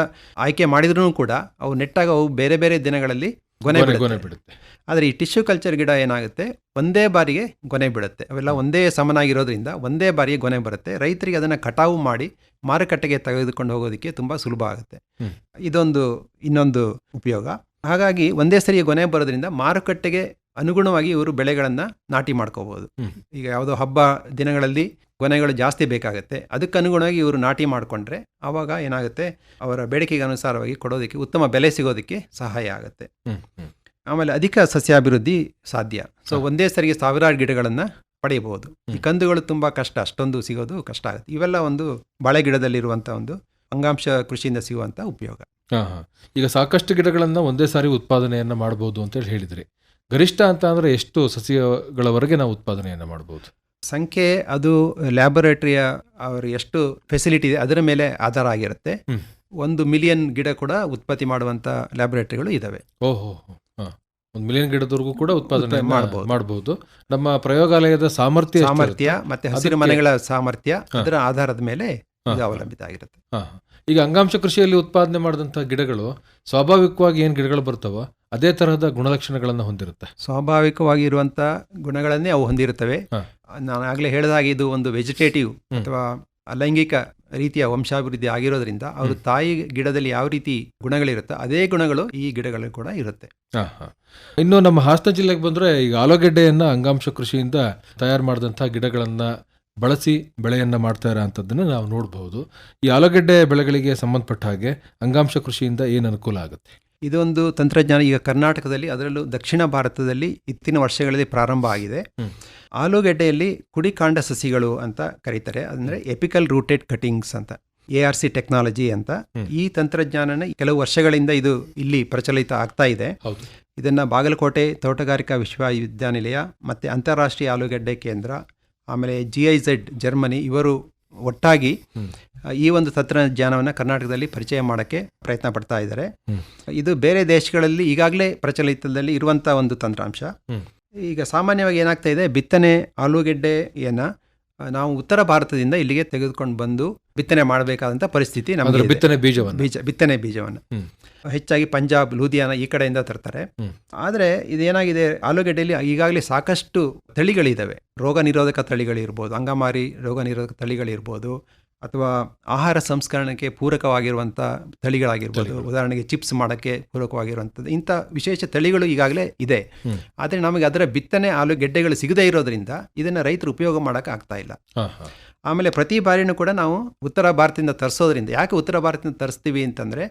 ಆಯ್ಕೆ ಮಾಡಿದ್ರೂ ಕೂಡ ಅವು ನೆಟ್ಟಾಗ ಅವು ಬೇರೆ ಬೇರೆ ದಿನಗಳಲ್ಲಿ ಗೊನೆ
ಗೊನೆ
ಬಿಡುತ್ತೆ. ಆದರೆ ಈ ಟಿಶ್ಯೂ ಕಲ್ಚರ್ ಗಿಡ ಏನಾಗುತ್ತೆ? ಒಂದೇ ಬಾರಿಗೆ ಗೊನೆ ಬಿಡುತ್ತೆ. ಅವೆಲ್ಲ ಒಂದೇ ಸಮನಾಗಿರೋದ್ರಿಂದ ಒಂದೇ ಬಾರಿಗೆ ಗೊನೆ ಬರುತ್ತೆ. ರೈತರಿಗೆ ಅದನ್ನು ಕಟಾವು ಮಾಡಿ ಮಾರುಕಟ್ಟೆಗೆ ತೆಗೆದುಕೊಂಡು ಹೋಗೋದಕ್ಕೆ ತುಂಬ ಸುಲಭ ಆಗುತ್ತೆ. ಇದೊಂದು ಇನ್ನೊಂದು ಉಪಯೋಗ. ಹಾಗಾಗಿ ಒಂದೇ ಸರಿ ಗೊನೆ ಬರೋದ್ರಿಂದ ಮಾರುಕಟ್ಟೆಗೆ ಅನುಗುಣವಾಗಿ ಇವರು ಬೆಳೆಗಳನ್ನು ನಾಟಿ ಮಾಡ್ಕೋಬಹುದು ಈಗ ಯಾವುದೋ ಹಬ್ಬ ದಿನಗಳಲ್ಲಿ ಗೊನೆಗಳು ಜಾಸ್ತಿ ಬೇಕಾಗುತ್ತೆ. ಅದಕ್ಕೆ ಅನುಗುಣವಾಗಿ ಇವರು ನಾಟಿ ಮಾಡಿಕೊಂಡ್ರೆ ಆವಾಗ ಏನಾಗುತ್ತೆ? ಅವರ ಬೇಡಿಕೆಗೆ ಅನುಸಾರವಾಗಿ ಕೊಡೋದಕ್ಕೆ ಉತ್ತಮ ಬೆಲೆ ಸಿಗೋದಕ್ಕೆ ಸಹಾಯ ಆಗುತ್ತೆ. ಆಮೇಲೆ ಅಧಿಕ ಸಸ್ಯಾಭಿವೃದ್ಧಿ ಸಾಧ್ಯ. ಸೊ ಒಂದೇ ಸರಿಗೆ ಸಾವಿರಾರು ಗಿಡಗಳನ್ನು ಪಡೆಯಬಹುದು. ಈ ಕಂದುಗಳು ತುಂಬಾ ಕಷ್ಟ. ಅಷ್ಟೊಂದು ಸಿಗೋದು ಕಷ್ಟ ಆಗುತ್ತೆ. ಇವೆಲ್ಲ ಒಂದು ಬಾಳೆ ಗಿಡದಲ್ಲಿರುವಂಥ ಒಂದು ಅಂಗಾಂಶ ಕೃಷಿಯಿಂದ ಸಿಗುವಂಥ ಉಪಯೋಗ.
ಹಾಂ ಹಾ. ಈಗ ಸಾಕಷ್ಟು ಗಿಡಗಳನ್ನು ಒಂದೇ ಸಾರಿ ಉತ್ಪಾದನೆಯನ್ನ ಮಾಡ್ಬೋದು ಅಂತೇಳಿ ಹೇಳಿದ್ರಿ. ಗರಿಷ್ಠ ಅಂತ ಅಂದರೆ ಎಷ್ಟು ಸಸಿಗಳವರೆಗೆ ನಾವು ಉತ್ಪಾದನೆಯನ್ನ ಮಾಡಬಹುದು
ಸಂಖ್ಯೆ ಅದು ಲ್ಯಾಬೊರೇಟರಿಯ ಅವ್ರ ಎಷ್ಟು ಫೆಸಿಲಿಟಿ ಇದೆ ಅದರ ಮೇಲೆ ಆಧಾರ ಆಗಿರುತ್ತೆ. ಒಂದು ಮಿಲಿಯನ್ ಗಿಡ ಕೂಡ ಉತ್ಪತ್ತಿ ಮಾಡುವಂಥ ಲ್ಯಾಬೊರೇಟರಿಗಳು ಇದಾವೆ.
ಓಹೋ ಹಾ ಒಂದು ಮಿಲಿಯನ್ ಗಿಡದವರೆಗೂ ಕೂಡ ಉತ್ಪಾದನೆ
ಮಾಡಬಹುದು ಮಾಡ್ಬೋದು.
ಮಾಡಬಹುದು ನಮ್ಮ ಪ್ರಯೋಗಾಲಯದ ಸಾಮರ್ಥ್ಯ
ಸಾಮರ್ಥ್ಯ ಮತ್ತೆ ಹಸಿರು ಮನೆಗಳ ಸಾಮರ್ಥ್ಯ ಅದರ ಆಧಾರದ ಮೇಲೆ ಅವಲಂಬಿತ ಆಗಿರುತ್ತೆ.
ಈಗ ಅಂಗಾಂಶ ಕೃಷಿಯಲ್ಲಿ ಉತ್ಪಾದನೆ ಮಾಡಿದಂಥ ಗಿಡಗಳು ಸ್ವಾಭಾವಿಕವಾಗಿ ಏನು ಗಿಡಗಳು ಬರ್ತಾವ ಅದೇ ತರಹದ ಗುಣಲಕ್ಷಣಗಳನ್ನು ಹೊಂದಿರುತ್ತೆ.
ಸ್ವಾಭಾವಿಕವಾಗಿ ಇರುವಂಥ ಗುಣಗಳನ್ನೇ ಅವು ಹೊಂದಿರುತ್ತವೆ. ನಾನು ಆಗಲೇ ಹೇಳಿದ ಹಾಗೆ ಇದು ಒಂದು ವೆಜಿಟೇಟಿವ್ ಅಥವಾ ಅಲೈಂಗಿಕ ರೀತಿಯ ವಂಶಾಭಿವೃದ್ಧಿ ಆಗಿರೋದ್ರಿಂದ ಅವರು ತಾಯಿ ಗಿಡದಲ್ಲಿ ಯಾವ ರೀತಿ ಗುಣಗಳಿರುತ್ತೆ ಅದೇ ಗುಣಗಳು ಈ ಗಿಡಗಳು ಕೂಡ ಇರುತ್ತೆ.
ಹಾ, ಹಾ. ಇನ್ನು ನಮ್ಮ ಹಾಸನ ಜಿಲ್ಲೆಗೆ ಬಂದ್ರೆ ಈಗ ಆಲೂಗೆಡ್ಡೆಯನ್ನ ಅಂಗಾಂಶ ಕೃಷಿಯಿಂದ ತಯಾರು ಮಾಡಿದಂಥ ಗಿಡಗಳನ್ನು ಬಳಸಿ ಬೆಳೆಯನ್ನು ಮಾಡ್ತಾ ಇರೋಂಥದ್ದನ್ನು ನಾವು ನೋಡಬಹುದು ಈ ಆಲೂಗೆಡ್ಡೆ ಬೆಳೆಗಳಿಗೆ ಸಂಬಂಧಪಟ್ಟ ಹಾಗೆ ಅಂಗಾಂಶ ಕೃಷಿಯಿಂದ ಏನು ಅನುಕೂಲ ಆಗುತ್ತೆ?
ಇದೊಂದು ತಂತ್ರಜ್ಞಾನ ಈಗ ಕರ್ನಾಟಕದಲ್ಲಿ ಅದರಲ್ಲೂ ದಕ್ಷಿಣ ಭಾರತದಲ್ಲಿ ಇತ್ತಿನ ವರ್ಷಗಳಲ್ಲಿ ಪ್ರಾರಂಭ ಆಗಿದೆ. ಆಲೂಗಡ್ಡೆಯಲ್ಲಿ ಕುಡಿಕಾಂಡ ಸಸಿಗಳು ಅಂತ ಕರೀತಾರೆ. ಅಂದರೆ ಎಪಿಕಲ್ ರೂಟೆಡ್ ಕಟಿಂಗ್ಸ್ ಅಂತ ಎ ಆರ್ ಸಿ ಟೆಕ್ನಾಲಜಿ ಅಂತ. ಈ ತಂತ್ರಜ್ಞಾನನ ಕೆಲವು ವರ್ಷಗಳಿಂದ ಇದು ಇಲ್ಲಿ ಪ್ರಚಲಿತ ಆಗ್ತಾ ಇದೆ. ಇದನ್ನು ಬಾಗಲಕೋಟೆ ತೋಟಗಾರಿಕಾ ವಿಶ್ವವಿದ್ಯಾನಿಲಯ ಮತ್ತು ಅಂತಾರಾಷ್ಟ್ರೀಯ ಆಲೂಗಡ್ಡೆ ಕೇಂದ್ರ ಆಮೇಲೆ ಜಿ ಐ ಝೆಡ್ ಜರ್ಮನಿ ಇವರು ಒಟ್ಟಾಗಿ ಈ ಒಂದು ತಂತ್ರಜ್ಞಾನವನ್ನು ಕರ್ನಾಟಕದಲ್ಲಿ ಪರಿಚಯ ಮಾಡೋಕ್ಕೆ ಪ್ರಯತ್ನ ಪಡ್ತಾ ಇದ್ದಾರೆ. ಇದು ಬೇರೆ ದೇಶಗಳಲ್ಲಿ ಈಗಾಗಲೇ ಪ್ರಚಲಿತದಲ್ಲಿ ಇರುವಂಥ ಒಂದು ತಂತ್ರಾಂಶ. ಈಗ ಸಾಮಾನ್ಯವಾಗಿ ಏನಾಗ್ತಾ ಇದೆ ಬಿತ್ತನೆ ಆಲೂಗೆಡ್ಡೆಯನ್ನು ನಾವು ಉತ್ತರ ಭಾರತದಿಂದ ಇಲ್ಲಿಗೆ ತೆಗೆದುಕೊಂಡು ಬಂದು ಬಿತ್ತನೆ ಮಾಡಬೇಕಾದಂಥ ಪರಿಸ್ಥಿತಿ ನಮಗೆ
ಬಿತ್ತನೆ ಬೀಜವನ್ನು.
ಬೀಜ ಬಿತ್ತನೆ ಬೀಜವನ್ನು. ಹೆಚ್ಚಾಗಿ ಪಂಜಾಬ್ ಲೂಧಿಯಾನ ಈ ಕಡೆಯಿಂದ ತರ್ತಾರೆ. ಆದರೆ ಇದೇನಾಗಿದೆ ಆಲೂಗಡ್ಡೆಯಲ್ಲಿ ಈಗಾಗಲೇ ಸಾಕಷ್ಟು ತಳಿಗಳಿದ್ದಾವೆ ರೋಗ ನಿರೋಧಕ ತಳಿಗಳಿರ್ಬೋದು ಅಂಗಮಾರಿ ರೋಗ ನಿರೋಧಕ ತಳಿಗಳಿರ್ಬೋದು ಅಥವಾ ಆಹಾರ ಸಂಸ್ಕರಣಕ್ಕೆ ಪೂರಕವಾಗಿರುವಂಥ ತಳಿಗಳಾಗಿರ್ಬೋದು. ಉದಾಹರಣೆಗೆ ಚಿಪ್ಸ್ ಮಾಡೋಕ್ಕೆ ಪೂರಕವಾಗಿರುವಂಥದ್ದು. ಇಂಥ ವಿಶೇಷ ತಳಿಗಳು ಈಗಾಗಲೇ ಇದೆ. ಆದರೆ ನಮಗೆ ಅದರ ಬಿತ್ತನೆ ಆಲೂಗೆಡ್ಡೆಗಳು ಸಿಗದೇ ಇರೋದ್ರಿಂದ ಇದನ್ನು ರೈತರು ಉಪಯೋಗ ಮಾಡೋಕ್ಕೆ ಆಗ್ತಾ ಇಲ್ಲ. ಆಮೇಲೆ ಪ್ರತಿ ಬಾರಿನೂ ಕೂಡ ನಾವು ಉತ್ತರ ಭಾರತದಿಂದ ತರಿಸೋದ್ರಿಂದ ಯಾಕೆ ಉತ್ತರ ಭಾರತದಿಂದ ತರಿಸ್ತೀವಿ ಅಂತಂದ್ರೆ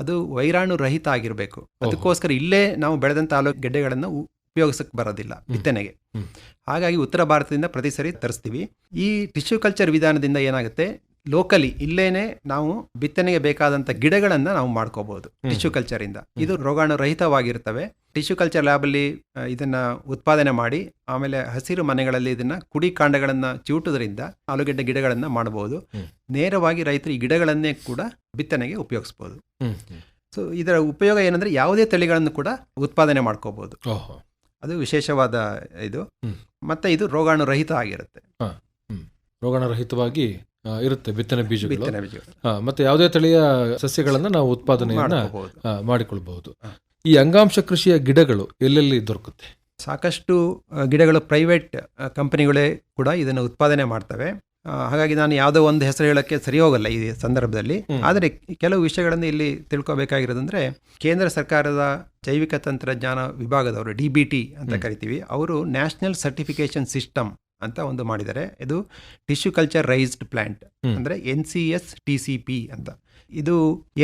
ಅದು ವೈರಾಣು ರಹಿತ ಆಗಿರಬೇಕು. ಅದಕ್ಕೋಸ್ಕರ ಇಲ್ಲೇ ನಾವು ಬೆಳೆದಂಥ ಆಲೂಗೆಡ್ಡೆಗಳನ್ನು ಗೆಡ್ಡೆಗಳನ್ನು ಉಪಯೋಗಿಸಕ್ಕೆ ಬರೋದಿಲ್ಲ ಬಿತ್ತನೆಗೆ ಹಾಗಾಗಿ ಉತ್ತರ ಭಾರತದಿಂದ ಪ್ರತಿ ಸರಿ ತರಿಸ್ತೀವಿ. ಈ ಟಿಶ್ಯೂ ಕಲ್ಚರ್ ವಿಧಾನದಿಂದ ಏನಾಗುತ್ತೆ ಲೋಕಲಿ ಇಲ್ಲೇನೆ ನಾವು ಬಿತ್ತನೆಗೆ ಬೇಕಾದಂಥ ಗಿಡಗಳನ್ನು ನಾವು ಮಾಡ್ಕೋಬಹುದು. ಟಿಶ್ಯೂ ಕಲ್ಚರಿಂದ. ಇದು ರೋಗಾಣು ರಹಿತವಾಗಿರ್ತವೆ. ಟಿಶ್ಯೂ ಕಲ್ಚರ್ ಲ್ಯಾಬಲ್ಲಿ ಇದನ್ನು ಇದನ್ನ ಉತ್ಪಾದನೆ ಮಾಡಿ ಆಮೇಲೆ ಹಸಿರು ಮನೆಗಳಲ್ಲಿ ಇದನ್ನ ಕುಡಿ ಕಾಂಡಗಳನ್ನು ಚಿವುಟೋದ್ರಿಂದ ಆಲೂಗೆಡ್ಡೆ ಗಿಡಗಳನ್ನು ಮಾಡಬಹುದು. ನೇರವಾಗಿ ರೈತರು ಈ ಗಿಡಗಳನ್ನೇ ಕೂಡ ಬಿತ್ತನೆಗೆ ಉಪಯೋಗಿಸ್ಬೋದು. ಸೊ ಇದರ ಉಪಯೋಗ ಏನಂದ್ರೆ ಯಾವುದೇ ತಳಿಗಳನ್ನು ಕೂಡ ಉತ್ಪಾದನೆ ಮಾಡ್ಕೋಬಹುದು ಅದು ವಿಶೇಷವಾದ ಇದು. ಮತ್ತೆ ಇದು ರೋಗಾಣು ರಹಿತ ಆಗಿರುತ್ತೆ.
ರೋಗಾಣುರಹಿತವಾಗಿ ಇರುತ್ತೆ ಬಿತ್ತನೆ ಬೀಜ
ಬಿತ್ತನೆ ಬೀಜಗಳು.
ಮತ್ತೆ ಯಾವುದೇ ತಳಿಯ ಸಸ್ಯಗಳನ್ನ ನಾವು ಉತ್ಪಾದನೆ ಮಾಡಿಕೊಳ್ಬಹುದು. ಈ ಅಂಗಾಂಶ ಕೃಷಿಯ ಗಿಡಗಳು ಎಲ್ಲೆಲ್ಲಿ ದೊರಕುತ್ತೆ?
ಸಾಕಷ್ಟು ಗಿಡಗಳು ಪ್ರೈವೇಟ್ ಕಂಪನಿಗಳೇ ಕೂಡ ಇದನ್ನು ಉತ್ಪಾದನೆ ಮಾಡ್ತವೆ. ಹಾಗಾಗಿ ನಾನು ಯಾವುದೋ ಒಂದು ಹೆಸರು ಹೇಳೋಕ್ಕೆ ಸರಿ ಹೋಗಲ್ಲ ಈ ಸಂದರ್ಭದಲ್ಲಿ. ಆದರೆ ಕೆಲವು ವಿಷಯಗಳನ್ನು ಇಲ್ಲಿ ತಿಳ್ಕೊಬೇಕಾಗಿರೋದಂದ್ರೆ ಕೇಂದ್ರ ಸರ್ಕಾರದ ಜೈವಿಕ ತಂತ್ರಜ್ಞಾನ ವಿಭಾಗದವರು ಡಿ ಬಿ ಟಿ ಅಂತ. ಕರಿತೀವಿ ಅವರು ನ್ಯಾಷನಲ್ ಸರ್ಟಿಫಿಕೇಶನ್ ಸಿಸ್ಟಮ್ ಅಂತ ಒಂದು ಮಾಡಿದ್ದಾರೆ. ಇದು tissue culture raised plant
hmm.
ಅಂದರೆ N C S T C P ಅಂತ. ಇದು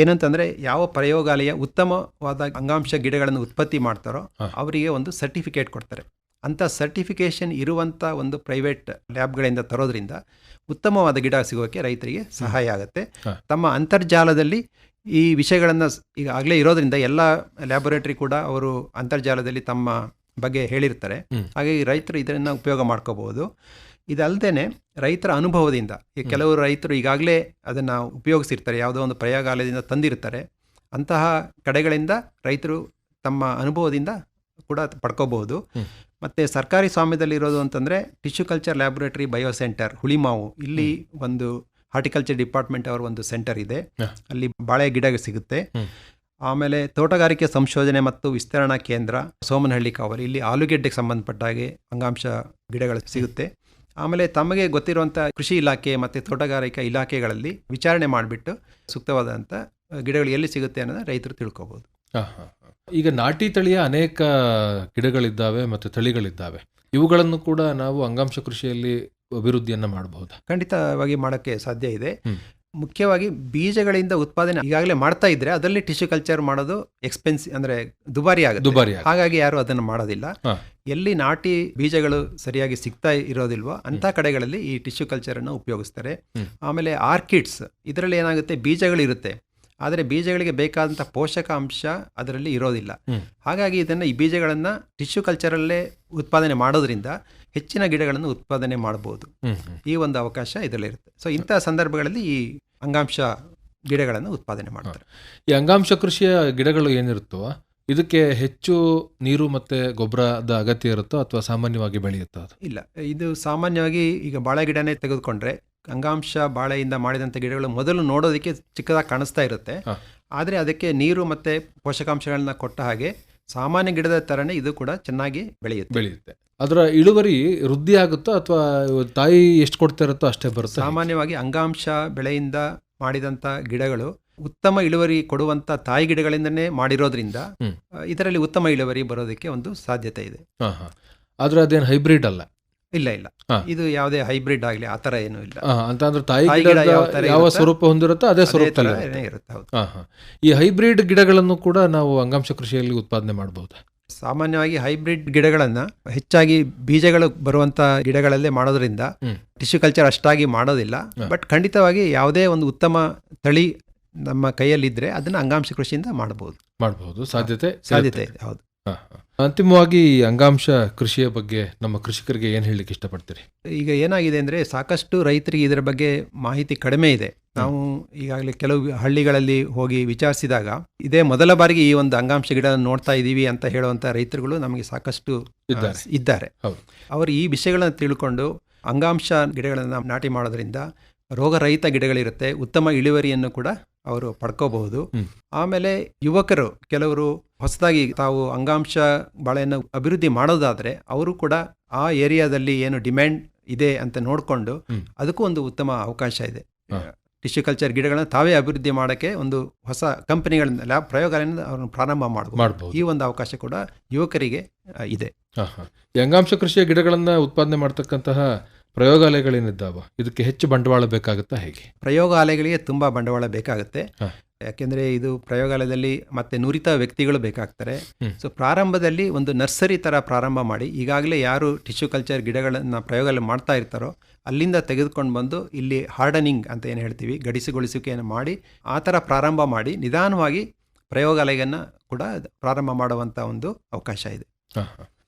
ಏನಂತಂದ್ರೆ ಯಾವ ಪ್ರಯೋಗಾಲಯ ಉತ್ತಮವಾದ ಅಂಗಾಂಶ ಗಿಡಗಳನ್ನು ಉತ್ಪತ್ತಿ ಮಾಡ್ತಾರೋ ಅವರಿಗೆ ಒಂದು ಸರ್ಟಿಫಿಕೇಟ್ ಕೊಡ್ತಾರೆ. ಅಂತ ಸರ್ಟಿಫಿಕೇಶನ್ ಇರುವಂಥ ಒಂದು ಪ್ರೈವೇಟ್ ಲ್ಯಾಬ್ಗಳಿಂದ ತರೋದ್ರಿಂದ ಉತ್ತಮವಾದ ಗಿಡ ಸಿಗೋಕೆ ರೈತರಿಗೆ ಸಹಾಯ ಆಗುತ್ತೆ. ತಮ್ಮ ಅಂತರ್ಜಾಲದಲ್ಲಿ ಈ ವಿಷಯಗಳನ್ನು ಈಗಾಗಲೇ ಇರೋದ್ರಿಂದ ಎಲ್ಲ ಲ್ಯಾಬೊರೇಟರಿ ಕೂಡ ಅವರು ಅಂತರ್ಜಾಲದಲ್ಲಿ ತಮ್ಮ ಬಗ್ಗೆ ಹೇಳಿರ್ತಾರೆ. ಹಾಗಾಗಿ ರೈತರು ಇದನ್ನು ಉಪಯೋಗ ಮಾಡ್ಕೋಬಹುದು ಇದಲ್ಲದೆ ರೈತರ ಅನುಭವದಿಂದ ಈ ಕೆಲವು ರೈತರು ಈಗಾಗಲೇ ಅದನ್ನು ಉಪಯೋಗಿಸಿರ್ತಾರೆ ಯಾವುದೋ ಒಂದು ಪ್ರಯೋಗಾಲಯದಿಂದ ತಂದಿರ್ತಾರೆ ಅಂತಹ ಕಡೆಗಳಿಂದ ರೈತರು ತಮ್ಮ ಅನುಭವದಿಂದ ಕೂಡ ಪಡ್ಕೋಬಹುದು. ಮತ್ತು ಸರ್ಕಾರಿ ಸ್ವಾಮ್ಯದಲ್ಲಿರೋದು ಅಂತಂದರೆ tissue culture laboratory bio centre Hulimavu ಇಲ್ಲಿ ಒಂದು ಹಾರ್ಟಿಕಲ್ಚರ್ ಡಿಪಾರ್ಟ್ಮೆಂಟ್ ಅವರ ಒಂದು ಸೆಂಟರ್ ಇದೆ. ಅಲ್ಲಿ ಬಾಳೆ ಗಿಡ ಸಿಗುತ್ತೆ. ಆಮೇಲೆ ತೋಟಗಾರಿಕೆ ಸಂಶೋಧನೆ ಮತ್ತು ವಿಸ್ತರಣಾ ಕೇಂದ್ರ ಸೋಮನಹಳ್ಳಿ ಕಾವಲು ಇಲ್ಲಿ ಆಲೂಗೆಡ್ಡೆಗೆ ಸಂಬಂಧಪಟ್ಟ ಹಾಗೆ ಅಂಗಾಂಶ ಗಿಡಗಳು ಸಿಗುತ್ತೆ ಆಮೇಲೆ ತಮಗೆ ಗೊತ್ತಿರುವಂಥ ಕೃಷಿ ಇಲಾಖೆ ಮತ್ತು ತೋಟಗಾರಿಕಾ ಇಲಾಖೆಗಳಲ್ಲಿ ವಿಚಾರಣೆ ಮಾಡಿಬಿಟ್ಟು ಸೂಕ್ತವಾದಂಥ ಗಿಡಗಳು ಎಲ್ಲಿ ಸಿಗುತ್ತೆ ಅನ್ನೋದನ್ನ ರೈತರು ತಿಳ್ಕೊಬೋದು.
ಈಗ ನಾಟಿ ತಳಿಯ ಅನೇಕ ಗಿಡಗಳಿದ್ದಾವೆ ಮತ್ತು ತಳಿಗಳಿದ್ದಾವೆ ಇವುಗಳನ್ನು ಕೂಡ ನಾವು ಅಂಗಾಂಶ ಕೃಷಿಯಲ್ಲಿ ಅಭಿವೃದ್ಧಿಯನ್ನು ಮಾಡಬಹುದು
ಖಂಡಿತವಾಗಿ ಮಾಡೋಕ್ಕೆ ಸಾಧ್ಯ ಇದೆ. ಮುಖ್ಯವಾಗಿ ಬೀಜಗಳಿಂದ ಉತ್ಪಾದನೆ ಈಗಾಗಲೇ ಮಾಡ್ತಾ ಇದ್ರೆ ಅದರಲ್ಲಿ ಟಿಶ್ಯೂ ಕಲ್ಚರ್ ಮಾಡೋದು ಎಕ್ಸ್ಪೆನ್ಸ್ ಅಂದ್ರೆ ದುಬಾರಿ ಆಗುತ್ತೆ.
ದುಬಾರಿ
ಹಾಗಾಗಿ ಯಾರು ಅದನ್ನು ಮಾಡೋದಿಲ್ಲ. ಎಲ್ಲಿ ನಾಟಿ ಬೀಜಗಳು ಸರಿಯಾಗಿ ಸಿಗ್ತಾ ಇರೋದಿಲ್ವೋ ಅಂತ ಕಡೆಗಳಲ್ಲಿ ಈ ಟಿಶ್ಯೂ ಕಲ್ಚರ್ ಅನ್ನು ಉಪಯೋಗಿಸ್ತಾರೆ. ಆಮೇಲೆ ಆರ್ಕಿಡ್ಸ್ ಇದರಲ್ಲಿ ಏನಾಗುತ್ತೆ? ಬೀಜಗಳು ಇರುತ್ತೆ ಆದರೆ ಬೀಜಗಳಿಗೆ ಬೇಕಾದಂಥ ಪೋಷಕಾಂಶ ಅದರಲ್ಲಿ ಇರೋದಿಲ್ಲ. ಹಾಗಾಗಿ ಇದನ್ನು ಈ ಬೀಜಗಳನ್ನು ಟಿಶ್ಯೂ ಕಲ್ಚರಲ್ಲೇ ಉತ್ಪಾದನೆ ಮಾಡೋದ್ರಿಂದ ಹೆಚ್ಚಿನ ಗಿಡಗಳನ್ನು ಉತ್ಪಾದನೆ ಮಾಡಬಹುದು. ಈ ಒಂದು ಅವಕಾಶ ಇದರಲ್ಲಿರುತ್ತೆ ಸೊ ಇಂತಹ ಸಂದರ್ಭಗಳಲ್ಲಿ ಈ ಅಂಗಾಂಶ ಗಿಡಗಳನ್ನು ಉತ್ಪಾದನೆ ಮಾಡ್ತಾರೆ.
ಈ ಅಂಗಾಂಶ ಕೃಷಿಯ ಗಿಡಗಳು ಏನಿರುತ್ತೋ ಇದಕ್ಕೆ ಹೆಚ್ಚು ನೀರು ಮತ್ತೆ ಗೊಬ್ಬರದ ಅಗತ್ಯ ಇರುತ್ತೋ ಅಥವಾ ಸಾಮಾನ್ಯವಾಗಿ ಬೆಳೆಯುತ್ತೋ ಅದು?
ಇಲ್ಲ. ಇದು ಸಾಮಾನ್ಯವಾಗಿ ಈಗ ಬಾಳೆ ಗಿಡನೇ ತೆಗೆದುಕೊಂಡ್ರೆ ಅಂಗಾಂಶ ಬಾಳೆಯಿಂದ ಮಾಡಿದಂಥ ಗಿಡಗಳು ಮೊದಲು ನೋಡೋದಕ್ಕೆ ಚಿಕ್ಕದಾಗಿ ಕಾಣಿಸ್ತಾ ಇರುತ್ತೆ. ಆದರೆ ಅದಕ್ಕೆ ನೀರು ಮತ್ತು ಪೋಷಕಾಂಶಗಳನ್ನ ಕೊಟ್ಟ ಹಾಗೆ ಸಾಮಾನ್ಯ ಗಿಡದ ಥರನೇ ಇದು ಕೂಡ ಚೆನ್ನಾಗಿ ಬೆಳೆಯುತ್ತೆ.
ಬೆಳೆಯುತ್ತೆ. ಅದರ ಇಳುವರಿ ವೃದ್ಧಿ ಆಗುತ್ತೋ ಅಥವಾ ತಾಯಿ ಎಷ್ಟು ಕೊಡ್ತಾ ಇರುತ್ತೋ ಅಷ್ಟೇ ಬರುತ್ತೆ.
ಸಾಮಾನ್ಯವಾಗಿ ಅಂಗಾಂಶ ಬೆಳೆಯಿಂದ ಮಾಡಿದಂಥ ಗಿಡಗಳು ಉತ್ತಮ ಇಳುವರಿ ಕೊಡುವಂಥ ತಾಯಿ ಗಿಡಗಳಿಂದನೇ ಮಾಡಿರೋದ್ರಿಂದ ಇದರಲ್ಲಿ ಉತ್ತಮ ಇಳುವರಿ ಬರೋದಕ್ಕೆ ಒಂದು ಸಾಧ್ಯತೆ ಇದೆ.
ಆದರೆ ಅದೇನು ಹೈಬ್ರಿಡ್ ಅಲ್ಲ?
ಇಲ್ಲ ಇಲ್ಲ. ಇದು ಯಾವುದೇ ಹೈಬ್ರಿಡ್ ಆಗಲಿ ಆ ಥರ ಏನೂ ಇಲ್ಲ.
ಅಂತಂದ್ರೆ ತಾಯಿ
ಗಿಡ ಯಾವ
ಸ್ವರೂಪ ಹೊಂದಿರುತ್ತೋ ಅದೇ
ಸ್ವರೂಪ
ಸ್ವರೂಪದಲ್ಲಿ ಇರುತ್ತೆ. ಈ ಹೈಬ್ರಿಡ್ ಗಿಡಗಳನ್ನು ಕೂಡ ನಾವು ಅಂಗಾಂಶ ಕೃಷಿಯಲ್ಲಿ ಉತ್ಪಾದನೆ ಮಾಡಬಹುದು
ಸಾಮಾನ್ಯವಾಗಿ ಹೈಬ್ರಿಡ್ ಗಿಡಗಳನ್ನು ಹೆಚ್ಚಾಗಿ ಬೀಜಗಳು ಬರುವಂಥ ಗಿಡಗಳಲ್ಲೇ ಮಾಡೋದ್ರಿಂದ. ಟಿಶ್ಯೂ ಕಲ್ಚರ್ ಅಷ್ಟಾಗಿ ಮಾಡೋದಿಲ್ಲ. ಬಟ್ ಖಂಡಿತವಾಗಿ ಯಾವುದೇ ಒಂದು ಉತ್ತಮ ತಳಿ ನಮ್ಮ ಕೈಯಲ್ಲಿದ್ದರೆ ಅದನ್ನು ಅಂಗಾಂಶ ಕೃಷಿಯಿಂದ ಮಾಡಬಹುದು
ಮಾಡಬಹುದು ಸಾಧ್ಯತೆ
ಸಾಧ್ಯತೆ ಇದೆ ಹೌದು.
ಅಂತಿಮವಾಗಿ ಈ ಅಂಗಾಂಶ ಕೃಷಿಯ ಬಗ್ಗೆ ನಮ್ಮ ಕೃಷಿಕರಿಗೆ ಏನು ಹೇಳಲಿಕ್ಕೆ ಇಷ್ಟಪಡ್ತೀರಿ?
ಈಗ ಏನಾಗಿದೆ ಅಂದರೆ ಸಾಕಷ್ಟು ರೈತರಿಗೆ ಇದರ ಬಗ್ಗೆ ಮಾಹಿತಿ ಕಡಿಮೆ ಇದೆ. ನಾವು ಈಗಾಗಲೇ ಕೆಲವು ಹಳ್ಳಿಗಳಲ್ಲಿ ಹೋಗಿ ವಿಚಾರಿಸಿದಾಗ ಇದೇ ಮೊದಲ ಬಾರಿಗೆ ಈ ಒಂದು ಅಂಗಾಂಶ ಗಿಡ ನೋಡ್ತಾ ಇದ್ದೀವಿ ಅಂತ ಹೇಳುವಂಥ ರೈತರುಗಳು ನಮಗೆ ಸಾಕಷ್ಟು
ಇದ್ದಾರೆ.
ಅವರು ಈ ವಿಷಯಗಳನ್ನು ತಿಳ್ಕೊಂಡು ಅಂಗಾಂಶ ಗಿಡಗಳನ್ನು ನಾಟಿ ಮಾಡೋದ್ರಿಂದ ರೋಗರಹಿತ ಗಿಡಗಳಿರುತ್ತೆ. ಉತ್ತಮ ಇಳುವರಿಯನ್ನು ಕೂಡ ಅವರು ಪಡ್ಕೋಬಹುದು. ಆಮೇಲೆ ಯುವಕರು ಕೆಲವರು ಹೊಸದಾಗಿ ತಾವು ಅಂಗಾಂಶ ಬಾಳೆಯನ್ನು ಅಭಿವೃದ್ಧಿ ಮಾಡೋದಾದ್ರೆ ಅವರು ಕೂಡ ಆ ಏರಿಯಾದಲ್ಲಿ ಏನು ಡಿಮ್ಯಾಂಡ್ ಇದೆ ಅಂತ ನೋಡಿಕೊಂಡು. ಅದಕ್ಕೂ ಒಂದು ಉತ್ತಮ ಅವಕಾಶ ಇದೆ. ಟಿಶ್ಯೂ ಕಲ್ಚರ್ ಗಿಡಗಳನ್ನ ತಾವೇ ಅಭಿವೃದ್ಧಿ ಮಾಡೋಕ್ಕೆ ಒಂದು ಹೊಸ ಕಂಪನಿಗಳಿಂದ ಲ್ಯಾಬ್ ಪ್ರಯೋಗಾಲಯದಿಂದ ಅವ್ರನ್ನ ಪ್ರಾರಂಭ ಮಾಡಬಹುದು ಈ ಒಂದು ಅವಕಾಶ ಕೂಡ ಯುವಕರಿಗೆ ಇದೆ.
ಅಂಗಾಂಶ ಕೃಷಿಯ ಗಿಡಗಳನ್ನ ಉತ್ಪಾದನೆ ಮಾಡ್ತಕ್ಕಂತಹ ಪ್ರಯೋಗಾಲಯಗಳೇನಿದ್ದಾವ ಇದಕ್ಕೆ ಹೆಚ್ಚು ಬಂಡವಾಳ ಬೇಕಾಗುತ್ತಾ ಹೇಗೆ
ಪ್ರಯೋಗಾಲಯಗಳಿಗೆ ತುಂಬ ಬಂಡವಾಳ ಬೇಕಾಗುತ್ತೆ. ಯಾಕೆಂದರೆ ಇದು ಪ್ರಯೋಗಾಲಯದಲ್ಲಿ ಮತ್ತೆ ನುರಿತ ವ್ಯಕ್ತಿಗಳು ಬೇಕಾಗ್ತಾರೆ. ಸೊ ಪ್ರಾರಂಭದಲ್ಲಿ ಒಂದು ನರ್ಸರಿ ಥರ ಪ್ರಾರಂಭ ಮಾಡಿ ಈಗಾಗಲೇ ಯಾರು ಟಿಶ್ಯೂ ಕಲ್ಚರ್ ಗಿಡಗಳನ್ನು ಪ್ರಯೋಗಾಲಯ ಮಾಡ್ತಾ ಇರ್ತಾರೋ ಅಲ್ಲಿಂದ ತೆಗೆದುಕೊಂಡು ಬಂದು ಇಲ್ಲಿ ಹಾರ್ಡನಿಂಗ್ ಅಂತ ಏನು ಹೇಳ್ತೀವಿ ಗಡಿಸುಗೊಳಿಸುವಿಕೆಯನ್ನು ಮಾಡಿ ಆ ಥರ ಪ್ರಾರಂಭ ಮಾಡಿ ನಿಧಾನವಾಗಿ ಪ್ರಯೋಗಾಲಯವನ್ನು ಕೂಡ ಪ್ರಾರಂಭ ಮಾಡುವಂಥ ಒಂದು ಅವಕಾಶ ಇದೆ.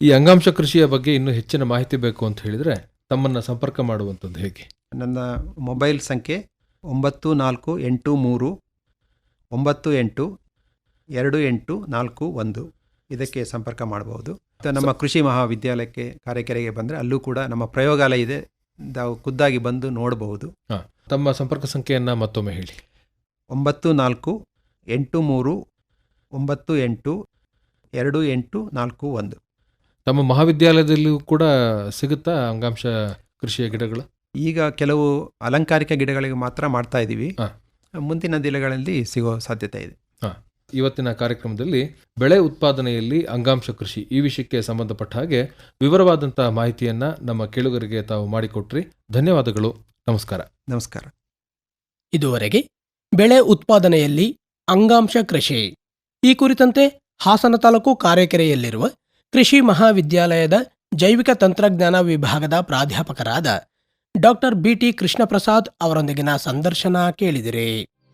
ಈ ಅಂಗಾಂಶ ಕೃಷಿಯ ಬಗ್ಗೆ ಇನ್ನೂ ಹೆಚ್ಚಿನ ಮಾಹಿತಿ ಬೇಕು ಅಂತ ಹೇಳಿದ್ರೆ ತಮ್ಮನ್ನ ಸಂಪರ್ಕ ಮಾಡುವಂಥದ್ದು ಹೇಗೆ?
ನನ್ನ ಮೊಬೈಲ್ ಸಂಖ್ಯೆ ಒಂಬತ್ತು ನಾಲ್ಕು ಎಂಟು ಮೂರು ಒಂಬತ್ತು ಎಂಟು ಎರಡು ಎಂಟು ನಾಲ್ಕು ಒಂದು. ಇದಕ್ಕೆ ಸಂಪರ್ಕ ಮಾಡಬಹುದು. ಮತ್ತು ನಮ್ಮ ಕೃಷಿ ಮಹಾವಿದ್ಯಾಲಯಕ್ಕೆ ಕಾರ್ಯಕರೆಗೆ ಬಂದರೆ ಅಲ್ಲೂ ಕೂಡ ನಮ್ಮ ಪ್ರಯೋಗಾಲಯ ಇದೆ. ನಾವು ಖುದ್ದಾಗಿ ಬಂದು ನೋಡಬಹುದು.
ತಮ್ಮ ಸಂಪರ್ಕ ಸಂಖ್ಯೆಯನ್ನು ಮತ್ತೊಮ್ಮೆ ಹೇಳಿ.
ಒಂಬತ್ತು ನಾಲ್ಕು ಎಂಟು ಮೂರು ಒಂಬತ್ತು ಎಂಟು ಎರಡು ಎಂಟು ನಾಲ್ಕು ಒಂದು.
ತಮ್ಮ ಮಹಾವಿದ್ಯಾಲಯದಲ್ಲೂ ಕೂಡ ಸಿಗುತ್ತಾ ಅಂಗಾಂಶ ಕೃಷಿಯ ಗಿಡಗಳು?
ಈಗ ಕೆಲವು ಅಲಂಕಾರಿಕ ಗಿಡಗಳಿಗೆ ಮಾತ್ರ ಮಾಡ್ತಾ ಇದ್ದೀವಿ
ಹಾ.
ಮುಂದಿನ ದಿನಗಳಲ್ಲಿ ಸಿಗೋ ಸಾಧ್ಯತೆ ಇದೆ.
ಇವತ್ತಿನ ಕಾರ್ಯಕ್ರಮದಲ್ಲಿ ಬೆಳೆ ಉತ್ಪಾದನೆಯಲ್ಲಿ ಅಂಗಾಂಶ ಕೃಷಿ ಈ ವಿಷಯಕ್ಕೆ ಸಂಬಂಧಪಟ್ಟ ಹಾಗೆ ವಿವರವಾದಂತಹ ಮಾಹಿತಿಯನ್ನ ನಮ್ಮ ಕೇಳುಗರಿಗೆ ತಾವು ಮಾಡಿಕೊಟ್ರಿ. ಧನ್ಯವಾದಗಳು. ನಮಸ್ಕಾರ.
ನಮಸ್ಕಾರ.
ಇದುವರೆಗೆ ಬೆಳೆ ಉತ್ಪಾದನೆಯಲ್ಲಿ ಅಂಗಾಂಶ ಕೃಷಿ ಈ ಕುರಿತಂತೆ ಹಾಸನ ತಾಲೂಕು ಕಾರೆಕೆರೆಯಲ್ಲಿರುವ ಕೃಷಿ ಮಹಾವಿದ್ಯಾಲಯದ ಜೈವಿಕ ತಂತ್ರಜ್ಞಾನ ವಿಭಾಗದ ಪ್ರಾಧ್ಯಾಪಕರಾದ ಡಾಕ್ಟರ್ ಬಿಟಿ ಕೃಷ್ಣಪ್ರಸಾದ್ ಅವರೊಂದಿಗಿನ ಸಂದರ್ಶನ ಕೇಳಿದಿರಿ.